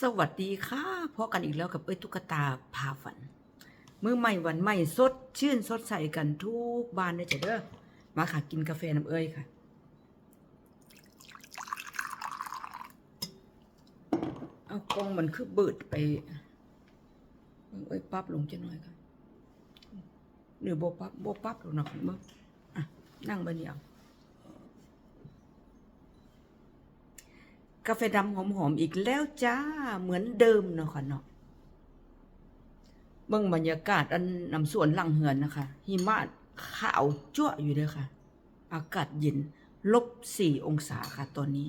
สวัสดีค่ะพบกันอีกแล้วกับเอ้ยตุ๊กตาพาฝัน มือใหม่วันใหม่สดชื่นสดใสกันทุกบ้านเลยจ้ะเด้อมาค่ะกินกาแฟน้ำเอ้ยค่ะ เอากองมันคือเบิดไปเอ้ยปั๊บลงจะหน่อยค่ะหรือโบปั๊บโบปั๊บลงนะคุณมึงอะนั่งบนนี้เอา กาแฟดำหอมๆอีกแล้วจ้าเหมือนเดิมเนาะค่ะเนาะเบิ่งบรรยากาศอันนำสวนหลังเหือนนะคะ หิมะขาวจั่วอยู่เด้อค่ะ อากาศเย็นลบสี่องศาค่ะตอนนี้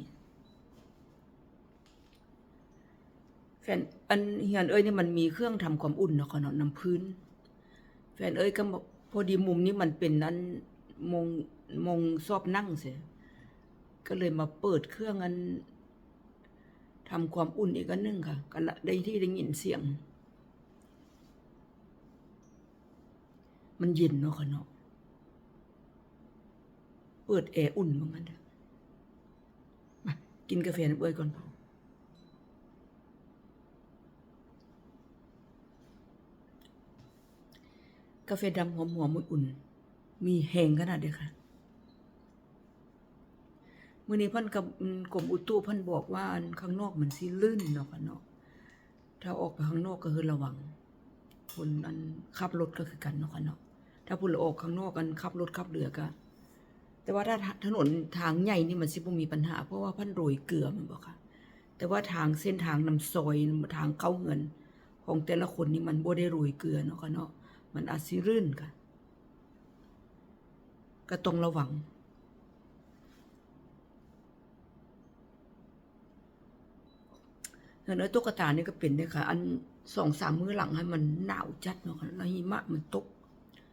แฟนอันเฮียนเอ้ยนี่มันมีเครื่องทำความอุ่นเนาะค่ะเนาะน้ำพื้น แฟนเอ้ยก็บอกพอดีมุมนี้มันเป็นนั้นมงมงซอบนั่งเสียก็เลยมาเปิดเครื่องอัน ทำความอุ่นอีกนหนึงค่ะก็ละได้ที่ได้ยินเสียง มันเย็นเนาะค่ะเนาะเปิดแอร์อุ่นว่างั้นเถอะมากินกาแฟน้ำเอ้ยก่อนกาแฟดำหอมๆอุ่นๆมีแหงขนาดเดียวค่ะ มื่อนี้เพันกับกรมอุตุเพันบอกว่าข้างนอกมันสิลื่นเนาะค่ะเนาะถ้าออกไปข้างนอกก็คือระวังคนอันขับรถก็คือกันเนาะค่ะเนาะถ้าพุ่นออกข้างนอกกันขับรถขับเรือก็แต่ว่าถ้าถนนทางใหญ่นี่มันสิบ่มีปัญหา เพราะว่าพันโรยเกลือมันบอกค่ะ แต่ว่าทางเส้นทางนำซอยทางเข้าเงิน ของแต่ละคนนี่มันบ่ได้โรยเกลือเนาะค่ะเนาะมันอาจสิรื่นค่ะ ก็ต้องระวัง เนื้อตุ๊กตานี่ก็เป็นเนี่ยค่ะ อันสองสามมื้อหลังให้มันหนาวจัดเนาะค่ะแล้วหิมะมันตก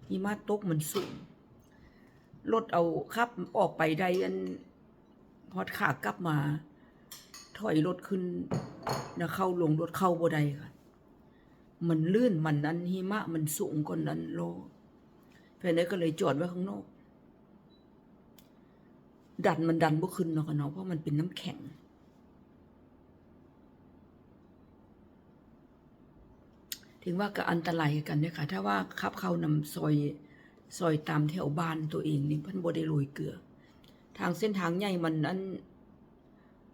หิมะตกมันสูงรถเอาขับออกไปได้อันพอขากลับมา ถอยรถขึ้นนะเข้าลงรถเข้าบ่ได้ค่ะ มันลื่นมันนั้นหิมะมันสูงกว่านั้นโลแฟนเอ้ยก็เลยจอดไว้ข้างนอก ดันมันดันบ่ขึ้นเนาะค่ะเนาะเพราะมันเป็นน้ำแข็ง ถึงว่าก็อันตรายกันเนี่ยค่ะ ถ้าว่าขับเข้านำซอยซอยตามแถวบ้านตัวเองนี่เพิ่นบ่ได้โรยเกลือ ทางเส้นทางใหญ่มันอัน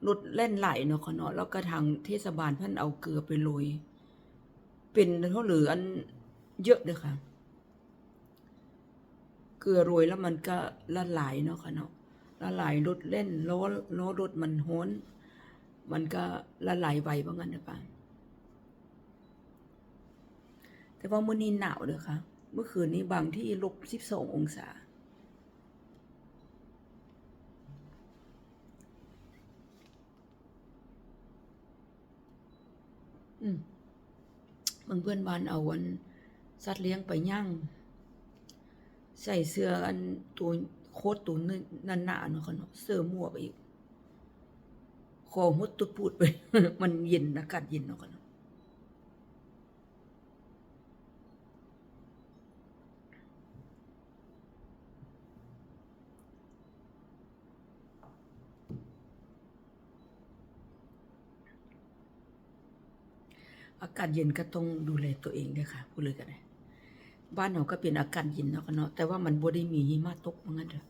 รถเล่นไหลเนาะค่ะเนาะแล้วก็ทางเทศบาลเพิ่นเอาเกลือไปโรยเป็นเท่าหรืออันเยอะเด้อค่ะ เกลือโรยแล้วมันก็ละลายเนาะค่ะเนาะละลายรถเล่นล้อล้อรถมันโหนมันก็ละลายไวว่างั้นเด้อป่ะ แต่ว่ามื้อนี้หนาวเด้อค่ะ เมื่อคืนนี้บางที่ลบสิบสององศา อืมบางเพื่อนบ้านเอาวันสัตว์เลี้ยงไปย่างใส่เสื้ออันตัวโคตรตัวนั่นหนาเนาะค่ะเนาะเสื้อหมวกอีกคอหดตุดพูดไป มันเย็นอากาศเย็นเนาะค่ะ อากาศเย็นก็ต้องดูแลตัวเองด้วยค่ะพูดเลยกันเลยบ้านเราก็เป็นอากาศเย็นเนาะกันเนาะแต่ว่ามันบ่ได้มีหิมะตกเหมือนกันเถอะ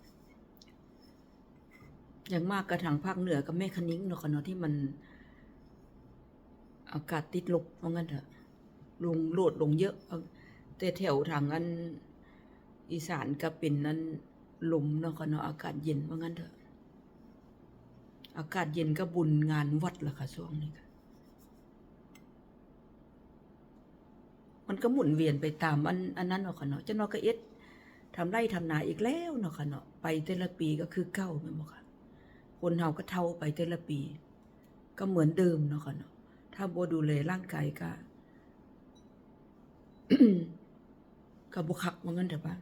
อย่างมากกระทางภาคเหนือกับแม่คะนิ้งเนาะกันเนาะที่มัน อากาศติดลบเหมือนกันเถอะลงโหลดลงเยอะแต่แถวทางอันอีสานก็เป็นนั้นลมเนาะกันเนาะอากาศเย็นเหมือนกันเถอะอากาศเย็นก็บุญงานวัดล่ะค่ะช่วงนี้ค่ะ มันก็หมุนเวียนไปตามอันอันนั้นเนาะค่ะเนาะจะนาะก็เอ็ดทำไร่ทำนาอีกแล้วเนาะค่ะเนาะไปแต่ละปีก็คือเก่าแม่นบ่ค่ะคนเฮาก็เท่าไปแต่ละปี ก็เหมือนเดิมเนาะค่ะเนาะถ้าบ่ดูแลร่างกายก็ก็บ่คักว่างั้นเถอะป่ะ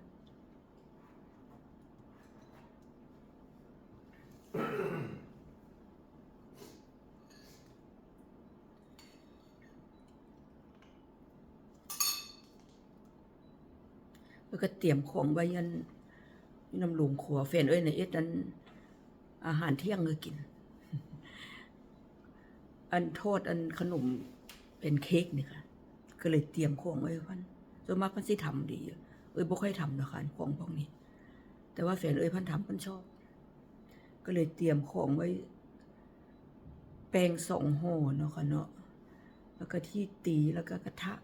แล้วก็เตรียมของไว้ยันน้ำหลวงขัวแฟนเอ้ยในเอ็ดนั้น อาหารเที่ยงเลยกิน อันโทษอันขนมเป็นเค้กนี่ค่ะ ก็เลยเตรียมของไว้พันส่วนมากพันสิทำดี เอ้ยบ่ค่อยทำนะคะของพวกนี้ แต่ว่าแฟนเอ้ยพันทำพันชอบ ก็เลยเตรียมของไว้ แป้งสองห่อเนาะค่ะเนาะแล้วก็ที่ตีแล้วก็กระทะ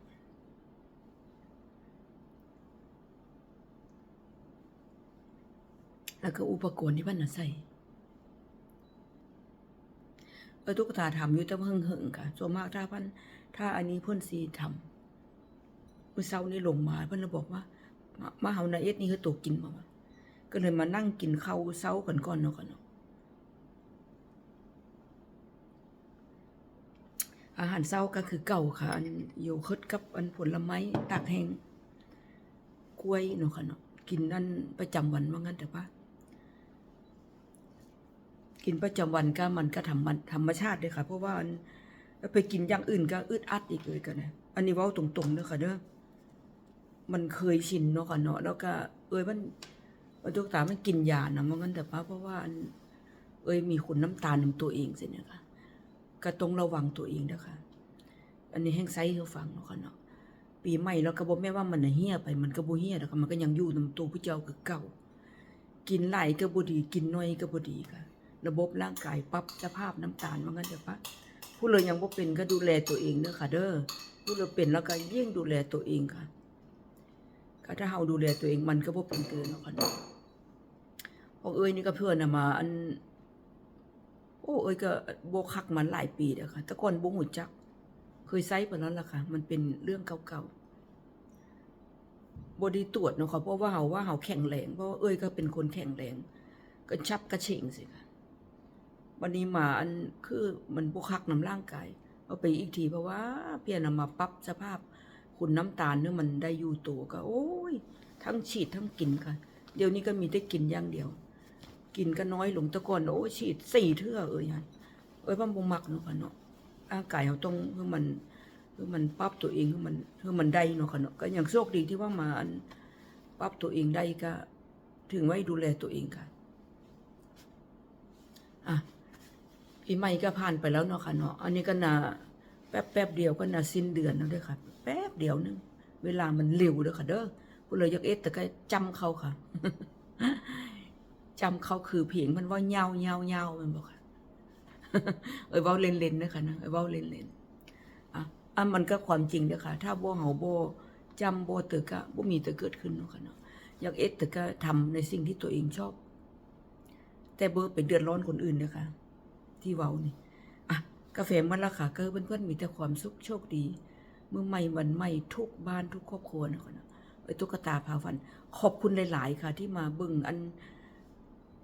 แล้วก็อุปกรณ์ที่เพันน่ะใส่เออตุ๊กตาทำอยู่แต่ว่าเฮิงๆค่ะส่วนมากถ้าพันถ้าอันนี้พ่นสีทำเมื่อเช้านี้ลงมาเพิ่นเลยบอกว่ามามาเฮานาเอ็ดนี่คือตัวกินมาก็เลยมานั่งกินข้าวเช้ากันก่อนเนาะกันเนาะอาหารเช้าก็คือเก่าค่ะอันโยเคิร์ตกับอันผลไม้ตากแห้งกล้วยเนาะค่ะเนาะกินนั่นประจำวันว่างั้นแต่ว่า กินประจำวันก็มันก็ทำมันธรรมชาติเลยค่ะ เพราะว่าไปกินอย่างอื่นก็อึดอัดอีกเลยกันนะอันนี้ว้าตรงๆเด้อค่ะเด้อมันเคยชินเนาะค่ะเนาะแล้วก็ เอ้ยมันมันทุกตามันกินยานะมันงั้นแต่ว่าเพราะว่าเอ้ยมีขุนน้ำตาลนตัวเองสิเนี่ยค่ะก็ต้องระวังตัวเองเด้อค่ะอันนี้แห้งไซส์เขาฟังเนาะค่ะเนาะปีใหม่แล้วก็บ่แม่ว่ามันเหี่ยไปมันก็บ่เหี่ยดอกค่ะมันก็ยังอยู่นำตัวผู้เจ้าคือเก่ากินหลายก็บ่ดีกินน้อยก็บ่ดีค่ะ ระบบร่างกายปรับสภาพน้ำตาลว่างั้นเถอะปะผู้เลยยังบ่เป็นก็ดูแลตัวเองเด้อค่ะ เด้อผู้เลยเป็นแล้วก็ยิ่งดูแลตัวเองค่ะก็ถ้าเฮาดูแลตัวเองมันก็บ่เป็นเกินเนาะค่ะเนาะพวกเอ้ยนี่ก็เพื่อนน่ะมา อัน โอ้เอ้ยก็บ่คักมันหลายปีแล้วค่ะแต่ก่อนบ่ฮู้จัก เคยใช้ไปแล้วล่ะค่ะ มันเป็นเรื่องเก่าๆบ่ได้ตรวจเนาะค่ะเพราะว่าเฮาว่าเฮาแข็งแรงเพราะว่าเอ้ยก็เป็นคนแข็งแรงก็ชับกระเฉงสิค่ะ วันนี้มาอันคือมันบวคักน้ำร่างกายเอาไปอีกทีเพราะว่าเพียนเอามาปรับสภาพ คุณน้ำตาลเนี่ยมันได้อยู่ตัวก็ โอ้ย ทั้งฉีดทั้งกินค่ะ เดี๋ยวนี้ก็มีได้กินอย่างเดียว กินก็น้อยลงตะก่อนโอ้ยฉีดสี่เทื่อเอ้ยันเอ้ยว่าบ่มักเนาะค่ะเนาะร่างกายเราต้องคือมันคือมันปรับตัวเองคือมันคือมันได้เนาะค่ะเนาะก็อย่างโชคดีที่ว่ามาอันปรับตัวเองได้ก็ ถึงไว้ดูแลตัวเองค่ะ ปีใหม่ก็ผ่านไปแล้วเนาะค่ะเนาะอันนี้ก็นาแป๊บแป๊บเดียวก็นาสิ้นเดือนแล้วด้วยค่ะ แป๊บเดียวนึงเวลามันเร็วเด้อค่ะ เด้อผู้เลยอยากเอ็ดแต่ก็จำเขาค่ะจำเขาคือเพลงมันว่าเงาเงาเงามันบอกค่ะเอ้ยว้าเล่นๆเนนะคะนะเอ้ยเว้าเล่นอะอะมันก็ความจริงเด้อค่ะ ถ้าบ่เฮาโบ่จำบ่ตึกอะบ่มีแต่เกิดขึ้นเนาะค่ะเนาะอยากเอ็ดแต่ก็ทำในสิ่งที่ตัวเองชอบ แต่เบอร์ไปเดือดร้อนคนอื่นนะคะ ที่เว้านี่อะกาแฟมันละค่ะก็เพื่อนๆมีแต่ความสุขโชคดีมือใหม่วันใหม่ทุกบ้านทุกครอบครัวนะคะนะเอ้ยตุ๊กตาพาวัน ขอบคุณหลาย ๆ ค่ะ ที่มาบึ่งอัน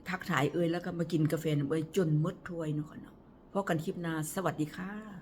ทักถ่ายเอ่ยแล้วก็มากินกาแฟเอ่ยจนมดถ้วยเนาะค่ะเนาะพอกันคลิปหน้าสวัสดีค่ะ